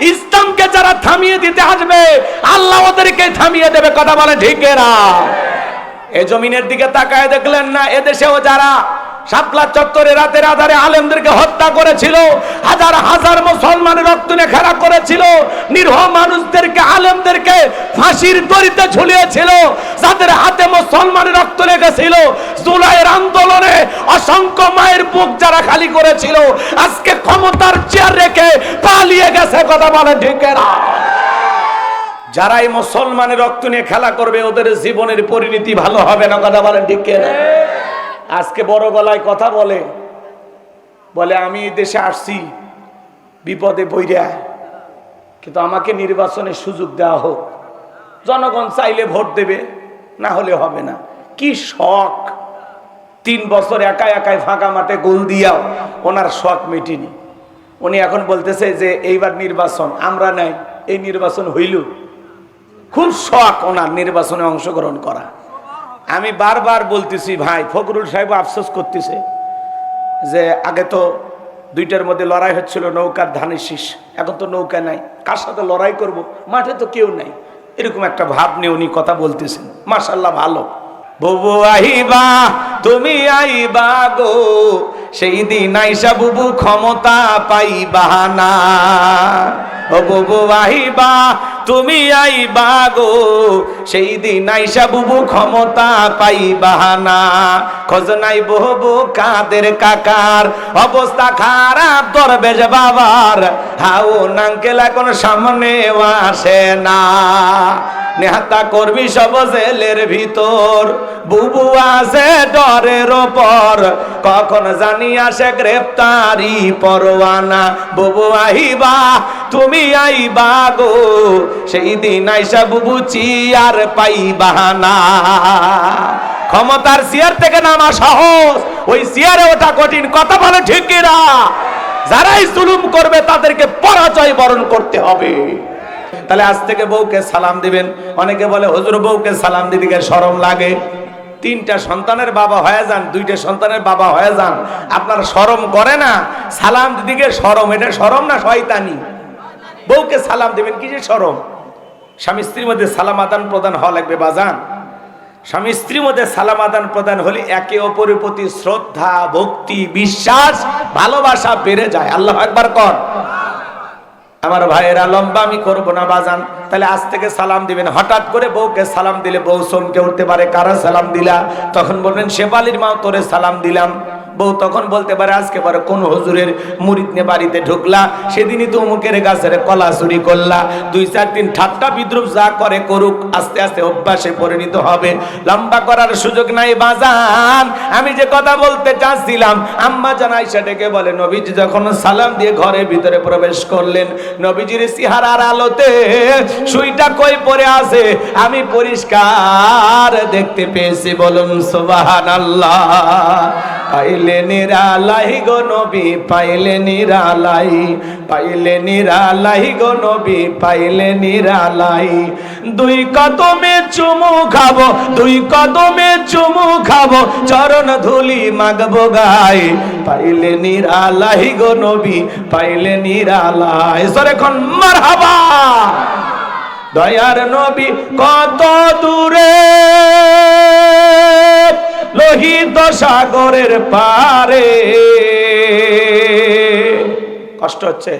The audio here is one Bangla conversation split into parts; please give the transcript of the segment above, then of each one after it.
ইসলামকে যারা থামিয়ে দিতে আসবে, আল্লাহ ওদেরকে থামিয়ে দেবে। কথা বলে ঠিক এরা? এ জমিনের দিকে তাকায় দেখলেন না, এদেশেও যারা শাপলা চত্বরে রাতের আধারে আলেমদেরকে হত্যা করেছিল, হাজার হাজার মুসলমানের রক্ত নিয়ে খেলা করেছিল, নিরহ মানুষদেরকে, আলেমদেরকে ফাঁসির দড়িতে ঝুলিয়েছিল, যাদের হাতে মুসলমানের রক্ত লেগেছিল। জুলাইয়ের আন্দোলনে অসংখ্য মায়ের বুক যারা খালি করেছিল, আজকে ক্ষমতার চেয়ার রেখে পালিয়ে গেছে, কথা বলে ঠিক না যারা এই মুসলমানের রক্ত নিয়ে খেলা করবে, ওদের জীবনের পরিণতি ভালো হবে না, কথা বলেন ঠিক না আজকে বড় গলায় কথা বলে বলে, আমি এই দেশে আসছি, বিপদে বইরা কিন্তু আমাকে নির্বাচনের সুযোগ দেওয়া হোক। জনগণ চাইলে ভোট দেবে, না হলে হবে না। কি শখ! তিন বছর একা একাই ফাঁকা মাঠে গোল দিয়াও ওনার শখ মেটেনি। উনি এখন বলতেছে যে, এইবার নির্বাচন, আমরা নাই, এই নির্বাচন হইল। খুব শখ ওনার নির্বাচনে অংশগ্রহণ করা। আমি বারবার বলতেছি, ভাই, ফখরুল সাহেব আফসোস করতেছে যে আগে তো দুইটার মধ্যে লড়াই হচ্ছিল, নৌকার ধানের শীষ। এখন তো নৌকা নাই। কার সাথে লড়াই করব? মাঠে তো কেউ নাই। এরকম একটা ভাব নিয়ে উনি কথা বলতেছেন। মার্শাল্লাহ ভালো। বুবু আইবা তুমি আইবা গো, সেই দিন আইসা বুবু ক্ষমতা পাইবা না। ও বুবু আইবা তুমি আইবা গো সেই দিন আইসা বুবু ক্ষমতা পাইবা না খোঁজ নাই বহু কাদের কাকার, অবস্থা খারাপ দরবেশ বাবার। হাও নাঙ্কেল এখন সামনে আসে না। নেহাতা করবি সব জেলের ভিতর। বুবু আছে ডরের ওপর। কখন জানি আসে গ্রেপ্তারি পরোয়ানা। বুবু আইবা, তুমি আইবা গো। সেই দিন আইসা বুবু চিয়ার পাইবা না ক্ষমতার চেয়ার থেকে নামা সহজ, ওই চেয়ারে ওটা কঠিন, কথা বলে ঠিক কিনা? যারাই জুলুম করবে, তাদেরকে পরাজয় বরণ করতে হবে। তাহলে আজ থেকে বউকে সালাম দিবেন। অনেকে বলে, হুজুর, বউকে সালাম দিদিকে সরম লাগে। তিনটা সন্তানের বাবা হয়ে যান, দুইটা সন্তানের বাবা হয়ে যান। আপনার সরম করে না? সালাম দিদিকে সরম এটা সরম না শয়তানি? বউকে সালাম দিবেন, কি যে সরম স্বামী স্ত্রীর মধ্যে সালাম আদান প্রদান হওয়া লাগবে বাজান। স্বামী স্ত্রীর মধ্যে সালাম আদান প্রদান হলে একে অপরের প্রতি শ্রদ্ধা, ভক্তি, বিশ্বাস, ভালোবাসা বেড়ে যায়। আল্লাহ একবার কর আমার ভাইয়েরা, লম্বা আমি করব না বাজান। তাহলে আজ থেকে সালাম দিবেন। হঠাৎ করে বউকে সালাম দিলে বউ চমকে উঠতে পারে। কারা সালাম দিলা? তখন বলবেন, শেফালির মা, তোরে সালাম দিলাম। বউ তখন বলতে পারে, আজকে পারে কোন হুজুরের মুরিদ নিয়ে বাড়িতে ঢুকলা? সেদিনই তো অমুকের গাছের কলা চুরি করলা। দুই চার দিন ঠাট্টা বিদ্রুপ যা করে করুক, আস্তে আস্তে অভ্যাসে পরিণত হবে। লম্বা করার সুযোগ নাই বাজান। আমি যে কথা বলতে চাচ্ছিলাম, আম্মা জানাই সেটাকে বলে, নবীজি যখন সালাম দিয়ে ঘরের ভিতরে প্রবেশ করলেন, নবীজির সিহারার আলোতে সুইটা কই পরে আছে? আমি পরিষ্কার দেখতে পেয়েছি, বলুন সুবাহান আল্লাহ পাইলে নিরালাই গো নবী, পাইলে নিরালাই পাইলে নিরালাই গো নবী, পাইলে নিরালাই। দুই কদমে চুমু খাব, দুই কদমে চুমু খাব, চরণ ধুলি মাগবো গাই পাইলে নিরালাই গো নবী, পাইলে নিরালাই। সরে খন মারহাবা। দয়ার নবী কত দূরে? লোহিত সাগরের পারে। কষ্ট হচ্ছে?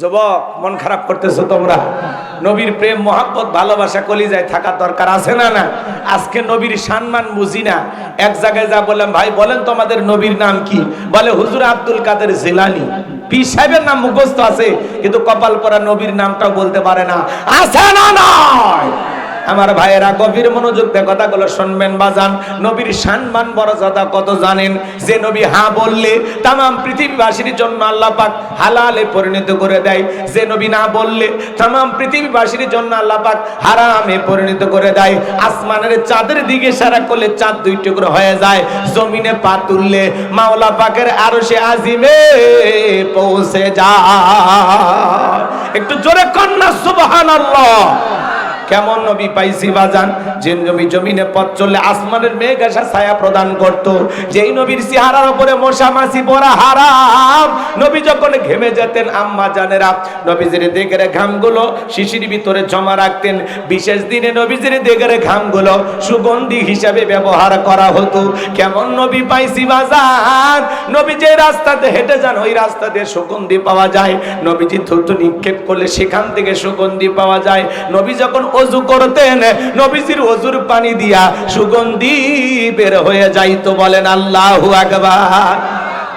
যুবক, মন খারাপ করতেছো তোমরা? নবীর প্রেম, মহাব্বত, ভালোবাসা, কলিজায় থাকার দরকার আছে না না? আজকে নবীর সম্মান বুঝি না। এক জায়গায় যা বললাম, ভাই, বলেন তোমাদের নবীর নাম কি? বলে, হুজুর আব্দুল কাদের জিলানি। পীর সাহেবের নাম মুখস্থ আছে, কিন্তু কপাল পরা নবীর নামটাও বলতে পারে না। আছে না নয় আমার ভাইয়েরা গভীর মনোযোগ দিয়ে কথাগুলো শুনবেন, বাজান। নবীর সম্মান, মর্যাদা কত জানেন? যে নবী হা বললে তাম পৃথিবীবাসীর জন্য আল্লাহ পাক হালালে পরিণত করে দেয়। যে নবী না বললে তাম পৃথিবীবাসীর জন্য আল্লাহ পাক হারামে পরিণত করে দেয়। আসমানের চাঁদের দিকে সারা করলে চাঁদ দুই টুকরো হয়ে যায়। জমিনে পা তুললে মাওলা পাকের আরও সে আজিমে পৌঁছে যায়। একটু জোরে কন্যা সুবহানাল্লাহ। কেমন নবী পাইছি বাজান? যে নবী জমিনে পথ চললে আসমানের মেঘ এসে ছায়া প্রদান করত। যেই নবীর চেহারার উপরে মশা মাছি পড়া হারাম। নবী যখন ঘেমে যেতেন, আম্মা জানেরা, নবীজির দেখে ঘামগুলো শিশির ভিতরে জমা রাখতেন। বিশেষ দিনে নবীজির দেখে ঘামগুলো সুগন্ধি হিসাবে ব্যবহার করা হতো। কেমন নবী পাইছি বাজার নবী যে রাস্তাতে হেঁটে যান, ওই রাস্তাতে সুগন্ধি পাওয়া যায়। নবীজি থুতু নিক্ষেপ করলে সেখান থেকে সুগন্ধি পাওয়া যায়। নবী যখন অজু করতেন। নবীজির অজুর পানি দিয়া সুগন্ধি বের হয়ে যাইতো বলেন আল্লাহু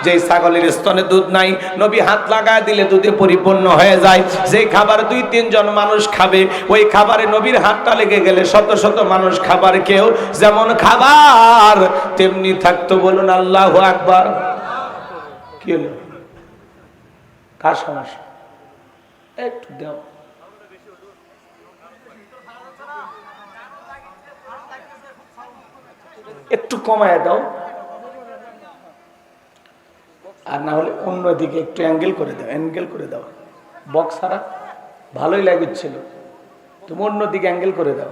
যে ছাগলের স্তনে দুধ নাই, নবী হাত লাগায় দিলে দুধে পরিপূর্ণ হয়ে যায়। যে খাবার দুই, তিনজন মানুষ খাবে, ওই খাবারে নবীর হাতটা লেগে গেলে শত শত মানুষ খাবার কেউ যেমন খাবার, তেমনি থাকতো বলুন আল্লাহ আকবার। কি হলো? কার সমস্যা? একটু দাও। একটু কমায় দাও। আর না হলে অন্যদিকে একটু অ্যাঙ্গেল করে দাও অ্যাঙ্গেল করে দাও। বক্স সারা ভালোই লাগুচ্ছিল। তুমি অন্যদিকে অ্যাঙ্গেল করে দাও।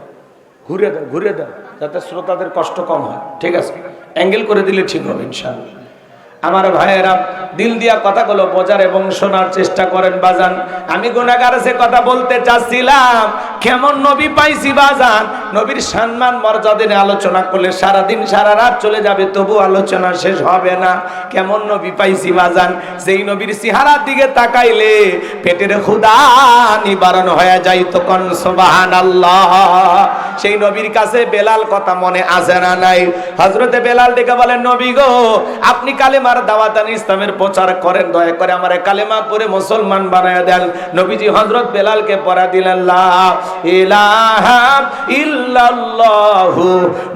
ঘুরে দাও ঘুরে দাও, যাতে শ্রোতাদের কষ্ট কম হয়। ঠিক আছে? অ্যাঙ্গেল করে দিলে ঠিক হবে, ইনশাআল্লাহ। আমার ভাইয়েরা, দিল দিয়া কথাগুলো বোঝার এবং শোনার চেষ্টা করেন বাজান। আমি গুণাগার সে কথা বলতে চাচ্ছিলাম, কেমন নবী পাইছি বাজান? নবীর সম্মান, মর্যাদা নিয়ে আলোচনা করলে সারা দিন সারা রাত চলে যাবে, তবু আলোচনা শেষ হবে না। কেমন নবী পাইছি বাজান? সেই নবীর সিহারার দিকে তাকাইলে পেটের ক্ষুদা নিবারণ হয়ে যায় তখন সোবাহান আল্লাহ সেই নবীর কাছে বেলাল কথা মনে আসে না নাই। হজরতে বেলাল ডেকে বলেন নবী গো, আপনি কালেমার দাওয়াত দাওয়াতান ইসলামের প্রচার করেন, দয়া করে আমার কালেমা পরে মুসলমান বানায় দেন। নবীজি হজরত বেলালকে পড়া দিলেন, লা ইলাহা ইল্লাল্লাহু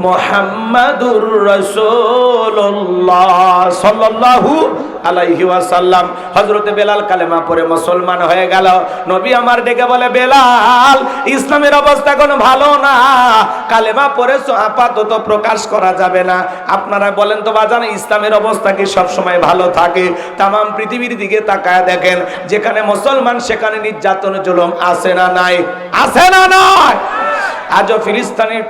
মুহাম্মাদুর রাসূলুল্লাহ সাল্লাল্লাহু আলাইহি ওয়াসাল্লাম। হযরতে বেলাল কালেমা পড়ে মুসলমান হয়ে গেল। নবী আমার ডেকে বলে, বেলাল, ইসলামের অবস্থা কোনো ভালো না। কালেমা পড়ে আপাতত প্রকাশ করা যাবে না। আপনারা বলেন তো, বাজান, ইসলামের অবস্থা কি সব সময় ভালো থাকে। তাম পৃথিবীর দিকে তাকায় দেখেন, যেখানে মুসলমান, সেখানে নির্যাতন, জুলুম আসে না নাই? আসে না নয় আজও ফিলিস্তানের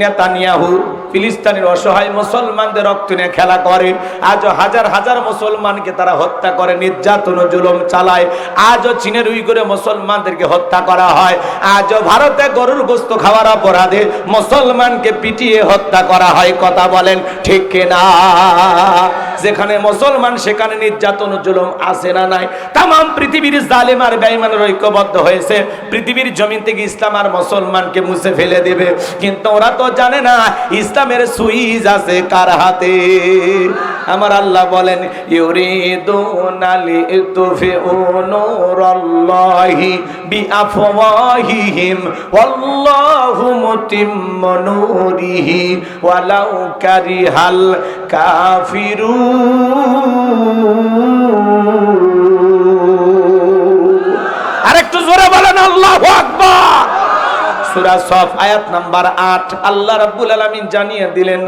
নেতানিয়াহু ফিলিস্তিনের অসহায় মুসলমানদের রক্ত নিয়ে খেলা করে। আজও হাজার হাজার মুসলমানকে তারা হত্যা করে, নির্যাতন ও জুলুম চালায়। আজও চীনের উই করে মুসলমানদেরকে হত্যা করা হয়। আজও ভারতে গরুর গোস্ত খাওয়ার অপরাধে মুসলমানকে পিটিয়ে হত্যা করা হয়। কথা বলেন, ঠিক কিনা যেখানে মুসলমান, সেখানে নির্যাতন ও জুলুম আসে না নাই। তাম পৃথিবীর জালেম আর বেঈমানের ঐক্যবদ্ধ হয়েছে। পৃথিবীর জমিন থেকে ইসলাম আর মুসলমানকে মুছে ফেলে দেবে। কিন্তু ওরা তো জানে না ইসলামের সুইজ আছে কার হাতে? আমার আল্লাহ বলেন, ইউরিদুনা লিতুফিউ নূরাল্লাহি বিআফওয়াহিহিম, ওয়াল্লাহু মুতিম্মু নূরিহি, ওয়ালাউ কারিহাল কাফিরুন। আরেকটু জোরে বলেন, আল্লাহু আকবার। সফ, আয়াত নাম্বার 8 আল্লাহ রাব্বুল জানিয়ে দিলেন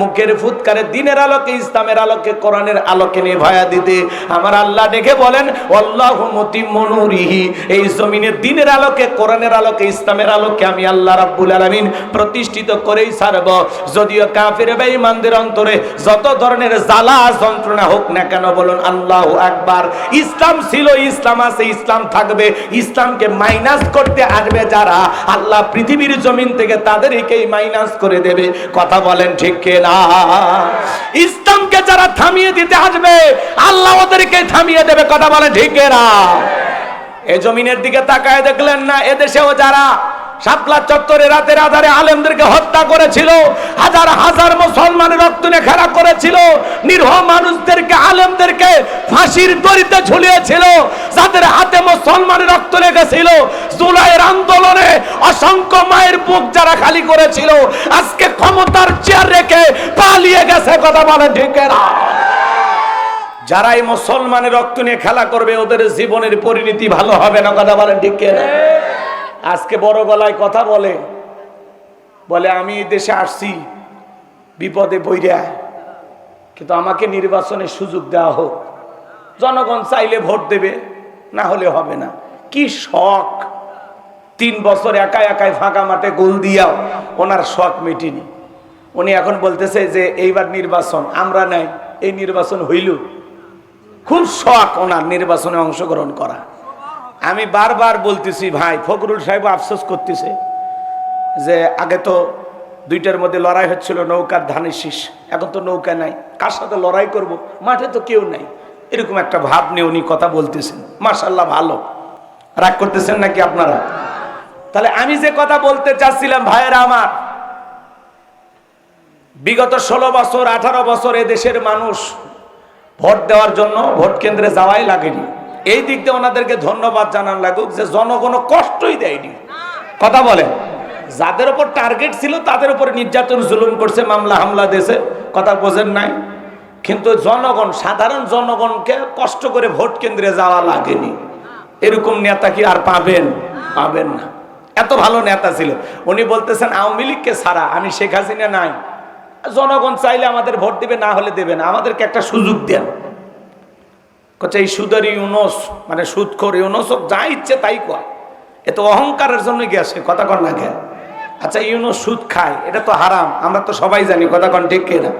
মুখের ফুৎকারে, দিনের আলোকে, ইসলামের আলোকে, কোরআনের আলোকে নিভায়া দিতে। আমার আল্লাহ ডেকে বলেন এই জমিনের দিনের আলোকে, কোরআনের আলোকে, ইসলামের আলোকে আমি আল্লাহ রাব্বুল প্রতিষ্ঠিত করেই ছাড়ব। যদিও কাফের বেঈমানদের অন্তরে যত ধরনের জ্বালা, যন্ত্রণা হোক না কেন, বলুন আল্লাহু আকবার। ইসলাম ছিল, ইসলাম আছে, ইসলাম থাকবে। ইসলামকে মাইনাস করতে আসবে, যারা আল্লাহ পৃথিবীর জমিন থেকে তাদেরকেই মাইনাস করে দেবে। কথা বলেন ঠিক না ইসলামকে যারা থামিয়ে দিতে আসবে, আল্লাহ ওদেরকে থামিয়ে দেবে। কথা বলেন ঠিক না এ জমিনের দিকে তাকায় দেখলেন না, এদেশেও যারা শাপলা চত্বরে রাতের আধারে আলেমদেরকে হত্যা করেছিল, হাজার হাজার মুসলমানের রক্ত নিয়ে খেলা করেছিল, নিরহ মানুষদেরকে, আলেমদেরকে ফাঁসির দড়িতে ঝুলিয়েছিল, যাদের হাতে মুসলমানের রক্ত লেগেছিল। জুলাইয়ের আন্দোলনে অসংখ্য মায়ের বুক যারা খালি করেছিল, আজকে ক্ষমতার চেয়ার রেখে পালিয়ে গেছে, কথা বলে ঠিক না? যারা এই মুসলমানের রক্ত নিয়ে খেলা করবে, ওদের জীবনের পরিণতি ভালো হবে না, কথা বলেন ঠিক না? আজকে বড় গলায় কথা বলে বলে, আমি এই দেশে আসছি, বিপদে বইরা কিন্তু আমাকে নির্বাচনের সুযোগ দেওয়া হোক। জনগণ চাইলে ভোট দেবে, না হলে হবে না। কি শখ! তিন বছর একা একাই ফাঁকা মাঠে গোল দিয়াও ওনার শখ মিটিনি। উনি এখন বলতেছে যে, এইবার নির্বাচন, আমরা নাই, এই নির্বাচন হইল। খুব শখ ওনার নির্বাচনে অংশগ্রহণ করা। আমি বারবার বলতেছি, ভাই, ফখরুল সাহেব আফসোস করতেছে যে আগে তো দুইটার মধ্যে লড়াই হচ্ছিল, নৌকার ধানের শীষ। এখন তো নৌকা নাই। কার সাথে লড়াই করব? মাঠে তো কেউ নাই। এরকম একটা ভাব নিয়ে উনি কথা বলতেছেন। মার্শাল্লাহ ভালো। রাগ করতেছেন নাকি আপনারা? তাহলে আমি যে কথা বলতে চাচ্ছিলাম, ভাইয়েরা আমার, বিগত ষোলো বছর, আঠারো বছর এ দেশের মানুষ ভোট দেওয়ার জন্য ভোট কেন্দ্রে যাওয়াই লাগেনি। এই দিক দিয়ে ওনাদেরকে ধন্যবাদ জানান লাগুক যে জনগণ কষ্টই দেয়নি। কথা বলেন। যাদের উপর টার্গেট ছিল, তাদের উপর নির্যাতন জুলুম করছে, মামলা হামলা দেশে কথা বোঝেন নাই। কিন্তু জনগণ, সাধারণ জনগণকে কষ্ট করে ভোট কেন্দ্রে যাওয়া লাগেনি। এরকম নেতা কি আর পাবেন? পাবেন না। এত ভালো নেতা ছিল। উনি বলতেছেন, আওয়ামী লীগকে ছাড়া আমি শেখ হাসিনা নাই। জনগণ চাইলে আমাদের ভোট দিবে, না হলে দেবে না। আমাদেরকে একটা সুযোগ দেন। কচ্ছে এই সুদের ইউনস মানে সুদখোর ইউনস যা ইচ্ছে তাই কয়। এ তো অহংকারের জন্য গেছে, কথা কন না কে আচ্ছা ইউনস সুদ খায়, এটা তো হারাম, আমরা তো সবাই জানি, কথা কন ঠিক না?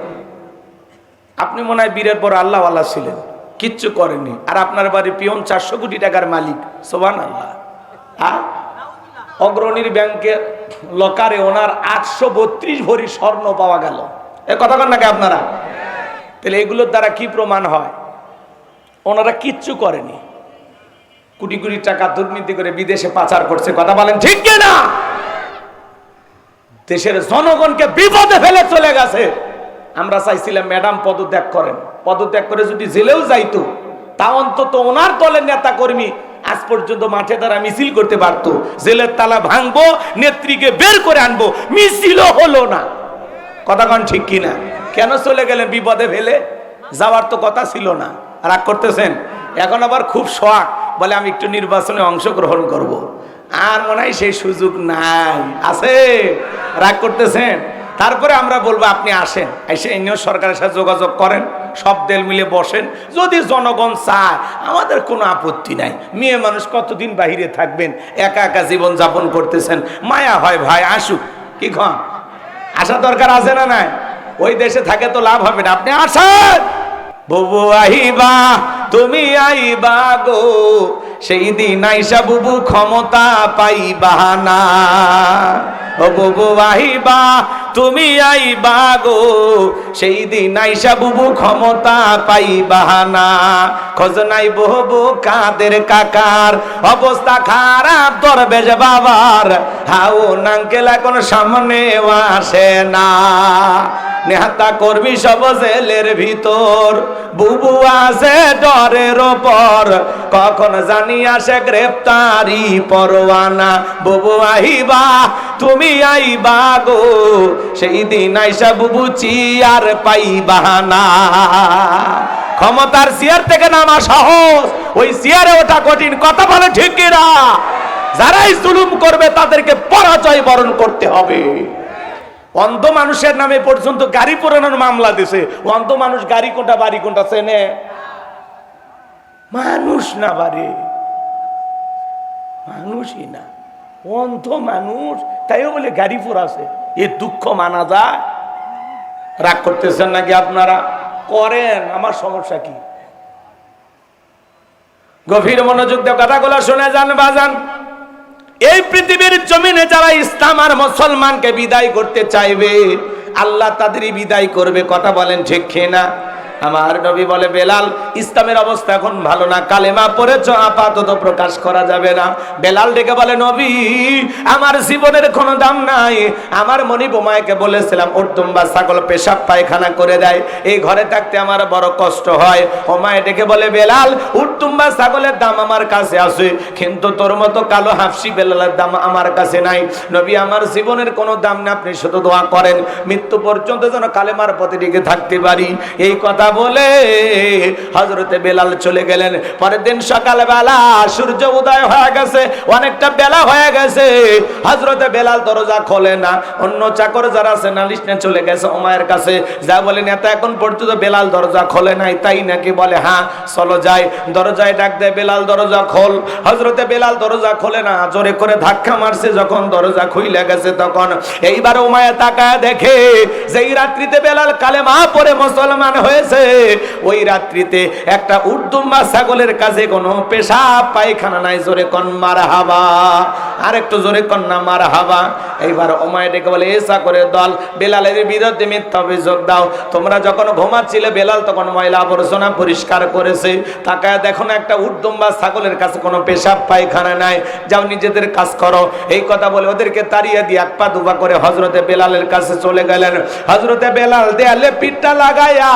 আপনি মনে হয় বীরের পর আল্লাহ আল্লাহ ছিলেন, কিচ্ছু করেনি আর আপনার বাড়ি পিয়ন চারশো কোটি টাকার মালিক সোবান আল্লাহ হ্যাঁ? অগ্রণীর ব্যাংকে লকারে ওনার আটশো বত্রিশ ভরি স্বর্ণ পাওয়া গেল। এ কথা কন নাকি আপনারা? তাহলে এগুলোর দ্বারা কি প্রমাণ হয়? ওনারা কিচ্ছু করেনি। কোটি কোটি টাকা দুর্নীতি করে বিদেশে পাচার করছে, কথা বলেন ঠিক না দেশের জনগণকে বিপদে ফেলে চলে গেছে। আমরা চাইছিলাম, ম্যাডাম, পদত্যাগ করেন। পদত্যাগ করে যদি জেলেও যাইতো, তা অন্তত ওনার দলের নেতা কর্মী আজ পর্যন্ত মাঠে তারা মিছিল করতে পারতো। জেলের তালা ভাঙবো, নেত্রীকে বের করে আনব, মিছিলও হলো না। কথা কন ঠিক কিনা? কেন চলে গেলেন বিপদে ফেলে? যাওয়ার তো কথা ছিল না। রাগ করতেছেন? এখন আবার খুব শখ, বলে আমি একটু নির্বাচনে অংশগ্রহণ করব। আর মনে হয় সেই সুযোগ নাই। আছে? রাগ করতেছেন? তারপরে আমরা বলব, আপনি আসেন। এসে এমনিও সরকারের সাথে যোগাযোগ করেন, সব দেল মিলে বসেন। যদি জনগণ চায়, আমাদের কোনো আপত্তি নাই। মেয়ে মানুষ কতদিন বাহিরে থাকবেন? একা একা জীবন যাপন করতেছেন। মায়া হয় ভাই, আসুক। কি খন আসা দরকার আছে না নাই? ওই দেশে থাকে তো লাভ হবে না। আপনি আসেন! বুবু আহিবা তুমি আইবা গো। সেই দিন আইসা বুবু ক্ষমতা পাইবা না ও বুবু আহিবা, তুমি আইবা গো। সেই দিন আইসা বুবু ক্ষমতা পাইবা না খোঁজ নাই বহু কাদের কাকার? অবস্থা খারাপ দরবেশ বাবার। হাও নাঙ্কেল এখন সামনে আসে না। নেহাতা করবি সব জেলের ভিতর। বুবু আছে ডরের ওপর। কখন জানি আসে গ্রেপ্তারি পরোয়ানা। বুবু আইবা তুমি আইবা গো। সেই দিন আইসা বুবু চিয়ার পাইবা না। ক্ষমতার চেয়ার থেকে নামা সহজ। ওই চেয়ারে ওটা কঠিন কথা বলে ঠিক কিনা? যারাই জুলুম করবে, তাদেরকে পরাজয় বরণ করতে হবে। অন্ধ মানুষের নামে পর্যন্ত গাড়ি পোড়ানোর মামলা দিছে। অন্ধ মানুষ গাড়ি কোনটা, বাড়ি কোনটা চেনে? মানুষ না বাড়ি। মানুষই না। অন্ধ মানুষ তাইও বলে গাড়ি আছে। এ দুঃখ মানা যায়? রাগ করতেছেন নাকি আপনারা? করেন, আমার সমস্যা কি? গভীর মনোযোগ দিয়ে কথাগুলো শুনে যান, বাজান। এই পৃথিবীর জমিনে যারা ইসলাম আর মুসলমানকে বিদায় করতে চাইবে, আল্লাহ তাদেরই বিদায় করবে, কথা বলেন ঠিক না আমার নবী বলে, বেলাল, ইসলামের অবস্থা এখন ভালো না, কালেমা পড়েছ, আপাতত প্রকাশ করা যাবে না। বেলাল ডেকে বলে, নবী, আমার জীবনের কোনো দাম নাই। আমার মনি বোমায়কে বলেছিলাম, ওর তুম্বা ছাগল পেশাব পায়খানা করে দেয়। এই ঘরে থাকতে আমার বড় কষ্ট হয়। ও মায়ে ডেকে বলে, বেলাল উট্টুম্বা ছাগলের দাম আমার কাছে আছে, কিন্তু তোর মতো কালো হাফসি বেলালের দাম আমার কাছে নাই। নবী, আমার জীবনের কোনো দাম না আপনি শুধু দোয়া করেন। মৃত্যু পর্যন্ত যেন কালেমার পথে থাকতে পারি। এই কথা বলে হজরতে বেলাল চলে গেলেন। পরের দিন সকালবেলা সূর্য উদয় হয়ে গেছে, অনেকটা বেলা হয়ে গেছে। হজরতে বেলাল দরজা খোলে না, অন্য চাকর যারা আছে নালিশ নিয়ে চলে গেছে ওমায়ের কাছে। যা বলে নেতা এখন পর্যন্ত বেলাল দরজা খোলে নাই, তাই নাকি? বলে হ্যাঁ চলো যাই। দরজায় ডাক দেয়, বেলাল, দরজা খোল। হজরতে বেলাল দরজা খোলে না, জোরে করে ধাক্কা মারছে যখন দরজা খুইলে গেছে তখন। এইবার উমায় তাকায় দেখে, যেই রাত্রিতে বেলাল কালেমা পরে মুসলমান হয়েছে ওই রাত্রিতে একটা উর্দুম্বা ছাগলের কাছে কোনো পেশাব, পায়খানা নাই, জোরে কন মার হাবা আর একটু জোরে কন না মার হাবা এইবার ওমায় ডেকে বলে এসা করে দল, বেলালের বিরুদ্ধে মিথ্যা অভিযোগ দাও। তোমরা যখন ঘুমাচ্ছিলে, বেলাল তখন ময়লা আবর্জনা পরিষ্কার করেছে। তাকায় দেখো না, একটা উর্দুম্বা ছাগলের কাছে কোনো পেশাব, পায়খানা নাই। যাও, নিজেদের কাজ করো। এই কথা বলে ওদেরকে তাড়িয়ে দিয়ে এক পা দুপা করে হজরতে বেলালের কাছে চলে গেলেন। হজরতে বেলাল দেয়ালে পিঠটা লাগাইয়া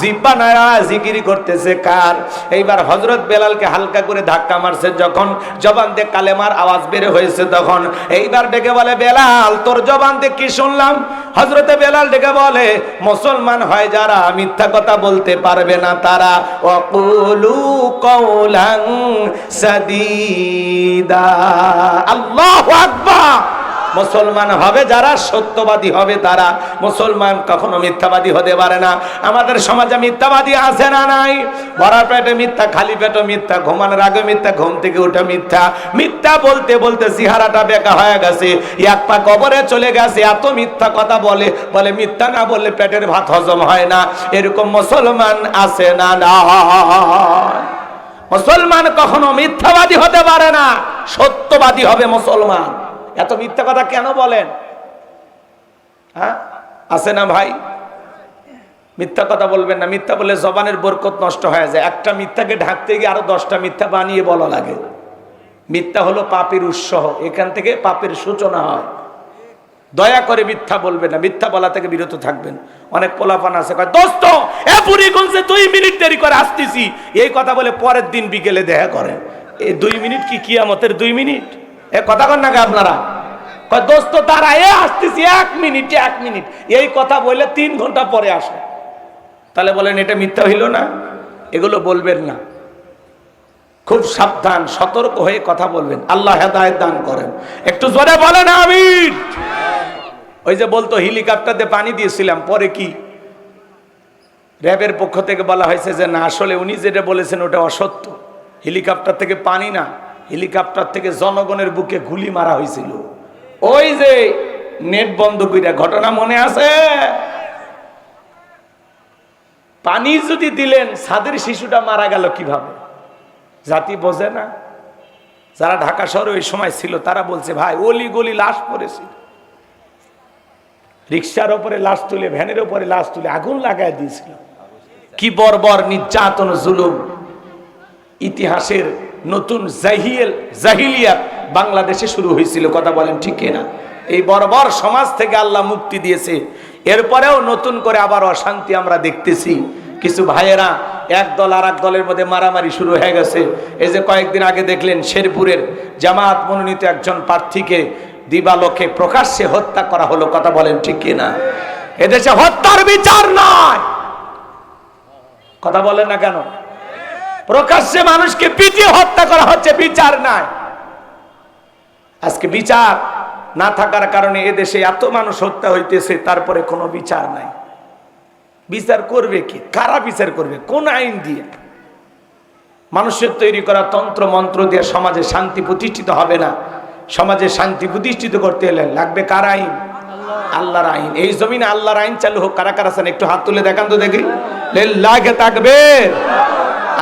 জিব্বা নায়া জিগিরি করতেছে কার? এইবার হজরত বেলালকে হালকা করে ধাক্কা মারছে যখন জবান দিয়ে কালেমার আওয়াজ বের হয়েছে তখন। এইবার ডেকে বলে, বেলাল, তোর জবান দিয়ে কি শুনলাম? হজরতে বেলাল ডেকে বলে, মুসলমান হয় যারা, মিথ্যা কথা বলতে পারবে না তারা। অকুলু কৌলাং সাদিদা। আল্লাহু আকবার! মুসলমান হবে যারা, সত্যবাদী হবে তারা। মুসলমান কখনো মিথ্যাবাদী হতে পারে না। আমাদের সমাজে মিথ্যাবাদী আছে না নাই? ভরা পেটে মিথ্যা, খালি পেটে মিথ্যা, ঘুমানোর আগে মিথ্যা, ঘুম থেকে উঠে মিথ্যা। মিথ্যা বলতে বলতে চেহারাটা বেকা হয়ে গেছে। এক পা কবরে চলে গেছে, এত মিথ্যা কথা বলে বলে মিথ্যা না বললে পেটের ভাত হজম হয় না। এরকম মুসলমান আছে না না মুসলমান কখনো মিথ্যাবাদী হতে পারে না, সত্যবাদী হবে মুসলমান। এত মিথ্যা কথা কেন বলেন? হ্যাঁ? আছে না ভাই? মিথ্যা কথা বলবেন না। মিথ্যা বলে জবানের বরকত নষ্ট হয়ে যায়। একটা মিথ্যাকে ঢাকতে গিয়ে আরও দশটা মিথ্যা বানিয়ে বলা লাগে। মিথ্যা হলো পাপের উৎসাহ এখান থেকে পাপের সূচনা হয়। দয়া করে মিথ্যা বলবেন না। মিথ্যা বলা থেকে বিরত থাকবেন। অনেক পোলাপান আছে। দোস্ত, এ দুই মিনিট দেরি করে আসতেছি। এই কথা বলে পরের দিন বিকেলে দেখা করে এই দুই মিনিট কি কিয়ামতের দুই মিনিট? এ কথা নাকি আপনারা? দোস্ত তারা এ আসতেছি, এক মিনিট এক মিনিট। এই কথা তিন ঘণ্টা পরে আসে। তাহলে বলেন, এটা মিথ্যা হইল না? এগুলো বলবেন না। খুব সাবধান, সতর্ক হয়ে কথা বলবেন। আল্লাহ হেদায়ত দান করেন। একটু জোরে বলেন, আমিন। ওই যে বলতো হেলিকপ্টার পানি দিয়েছিলাম, পরে কি? র্যাবের পক্ষ থেকে বলা হয়েছে যে, না, আসলে উনি যেটা বলেছেন, ওটা অসত্য। হেলিকপ্টার থেকে পানি না হেলিকপ্টার থেকে জনগণের বুকে গুলি মারা হয়েছিল। ওই যে নেট বন্ধ কইরা ঘটনা মনে আছে? পানি যদি দিলেন, ছাদের শিশুটা মারা গেল কীভাবে? জাতি বোঝে না। যারা ঢাকা শহরে ওই সময় ছিল, তারা বলছে, ভাই, অলি গলি লাশ পড়েছিল। রিক্সার ওপরে লাশ তুলে, ভ্যানের ওপরে লাশ তুলে আগুন লাগাই দিয়েছিল। কি বর্বর নির্যাতন, জুলুম। ইতিহাসের নতুন জাহিয়েল জাহিলিয়াত বাংলাদেশে শুরু হয়েছিল, কথা বলেন ঠিক না এই বর্বর সমাজ থেকে আল্লাহ মুক্তি দিয়েছে। এরপরেও নতুন করে আবার অশান্তি আমরা দেখতেছি। কিছু ভাইয়েরা এক দল আর এক দলের মধ্যে মারামারি শুরু হয়ে গেছে। এই যে কয়েকদিন আগে দেখলেন শেরপুরের জামাত মনোনীত একজন প্রার্থীকে দিবালোকে প্রকাশ্যে হত্যা করা হলো, কথা বলেন ঠিক কিনা? এদেশে হত্যার বিচার নয় কথা বলেন না কেন? প্রকাশ্যে মানুষকে পিটিয়ে হত্যা করা হচ্ছে, বিচার নাই। আজকে বিচার না থাকার কারণে এদেশে এত মানুষ হত্যা হইতেছে, তারপরে কোনো বিচার নাই। বিচার করবে কি? কারা বিচার করবে? কোন আইন দিয়ে? মানুষের তৈরি করা তন্ত্র, মন্ত্র দিয়ে সমাজে শান্তি প্রতিষ্ঠিত হবে না। সমাজে শান্তি প্রতিষ্ঠিত করতে হলে লাগবে কার আইন? আল্লাহর আইন। এই জমিনে আল্লাহর আইন চালু হোক, কারা কারা একটু হাত তুলে দেখান তো দেখি। লাগে থাকবে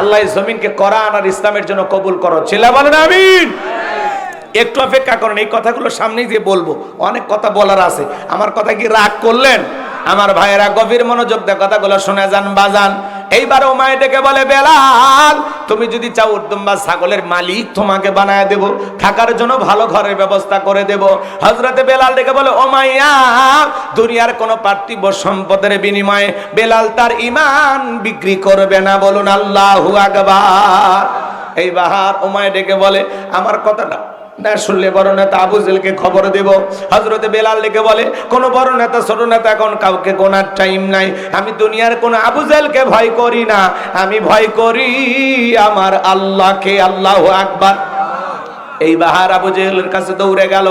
আল্লাহ জমিনকে কোরআন আর ইসলামের জন্য কবুল করো। ছেলে বলেন, আমিন। একটু অপেক্ষা করেন, এই কথাগুলো সামনেই দিয়ে বলব। অনেক কথা বলার আছে। আমার কথা কি রাগ করলেন? আমার ভাইয়েরা গভীর মনোযোগ দেয় কথাগুলো শোনা যান, বাজান। এইবার ও মায়ে ডেকে বলে, বেলাল, তুমি যদি চাও উদ্দম্বা ছাগলের মালিক, তোমাকে বানায় দেব। থাকার জন্য ভালো ঘরের ব্যবস্থা করে দেব। হজরতে বেলাল ডেকে বলে, ও মাইয়া, দুনিয়ার কোনো পার্থিব সম্পদের বিনিময়ে বেলাল তার ইমান বিক্রি করবে না, বলুন আল্লাহু আকবার। এই বাহার ওমায় ডেকে বলে, আমার কথাটা না শুনলে বড় নেতা আবু জেলকে খবর দেব। হজরতে বেলাল লেখে বলে, কোনো বড় নেতা, ছোট নেতা এখন কাউকে গোনার টাইম নাই। আমি দুনিয়ার কোনো আবু জেলকে ভয় করি না। আমি ভয় করি আমার আল্লাহকে, আল্লাহ আকবার। এই বাহার আবু জেহেলের কাছে দৌড়ে গেল।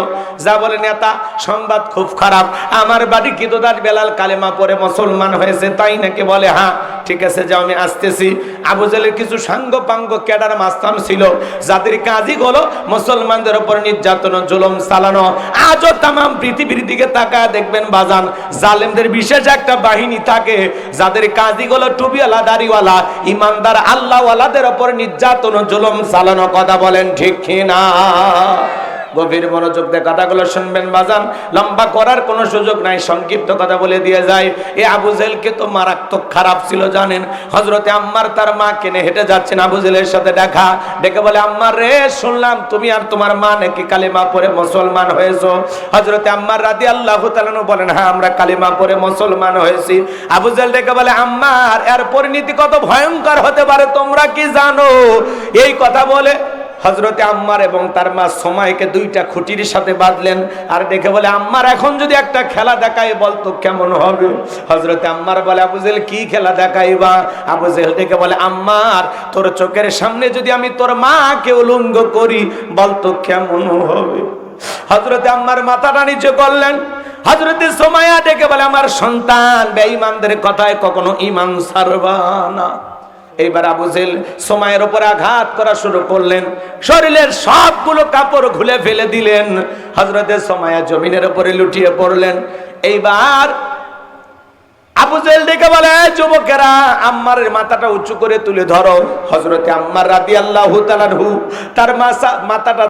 যা বলে, নেতা, সংবাদ খুব খারাপ। আমার বাড়ি কি দাস বেলাল কালেমা পরে মুসলমান হয়েছে, তাই নাকি বলে হ্যাঁ ঠিক আছে, যাও, আমি আসতেছি। আবু জেলের কিছু সাঙ্গ পাঙ্গ ক্যাডার মাস্তান ছিল, যাদের কাজই হলো মুসলমানদের উপর নির্যাতন, জুলুম চালানো। আজও তাম পৃথিবীর দিকে তাকায় দেখবেন বাজান, জালেমদের বিশেষ একটা বাহিনী থাকে, যাদের কাজই হলো টুপিওয়ালা, দাড়িওয়ালা, ইমানদার, আল্লাহওয়ালাদের উপর নির্যাতন, জুলুম চালানো কথা বলেন, ঠিক কিনা গভীর মনোযোগ দিয়ে কথাগুলো শুনবেন, বাজান। লম্বা করার কোনো সুযোগ নাই, সংক্ষিপ্ত কথা বলে দিয়ে যায় এ আবু জেলকে তো মারাত্মক খারাপ ছিল, জানেন। হজরতে আম্মার তার মা কেনে হেঁটে যাচ্ছেন আবু জেলের সাথে দেখা। ডেকে বলে আম্মার রে, শুনলাম তুমি আর তোমার মা নাকি কালিমা পরে মুসলমান হয়েছো? হজরতে আম্মার রাদি আল্লাহ তালানু বলেন হ্যাঁ আমরা কালিমা পরে মুসলমান হয়েছি। আবু জেল ডেকে বলে, আম্মার, এর পরিণতি কত ভয়ঙ্কর হতে পারে তোমরা কি জানো? এই কথা বলে হজরতে আম্মার এবং তার মা সময়কে দুইটা খুঁটির সাথে বাঁধলেন আর দেখে বলে, আম্মার, এখন যদি একটা খেলা দেখায় বলতো কেমন হবে? হজরতে আম্মার বলে আবুজেল কি খেলা দেখাই দেখাইবা আবুজেল দেখে বলে, আম্মার, তোর চোখের সামনে যদি আমি তোর মাকে উলঙ্গ করি বলতো কেমন হবে? হজরতে আম্মার মাথাটা নিচে করলেন। হজরতে সময়া ডেকে বলে, আমার সন্তান, বেঈমানদের কথায় কখনো ইমান সারবা না। এইবার আবু জেল সময়ের উপর আঘাত করা শুরু করলেন। শরীরের সবগুলো কাপড় খুলে ফেলে দিলেন। হজরতে সময়া জমিনের উপরে লুটিয়ে পড়লেন। এইবার বলে, "এই যুবকেরা, আম্মারের মাথাটা উঁচু করে তুলে ধরো। হজরতে আম্মার রাদি আল্লাহ তার মাথাটা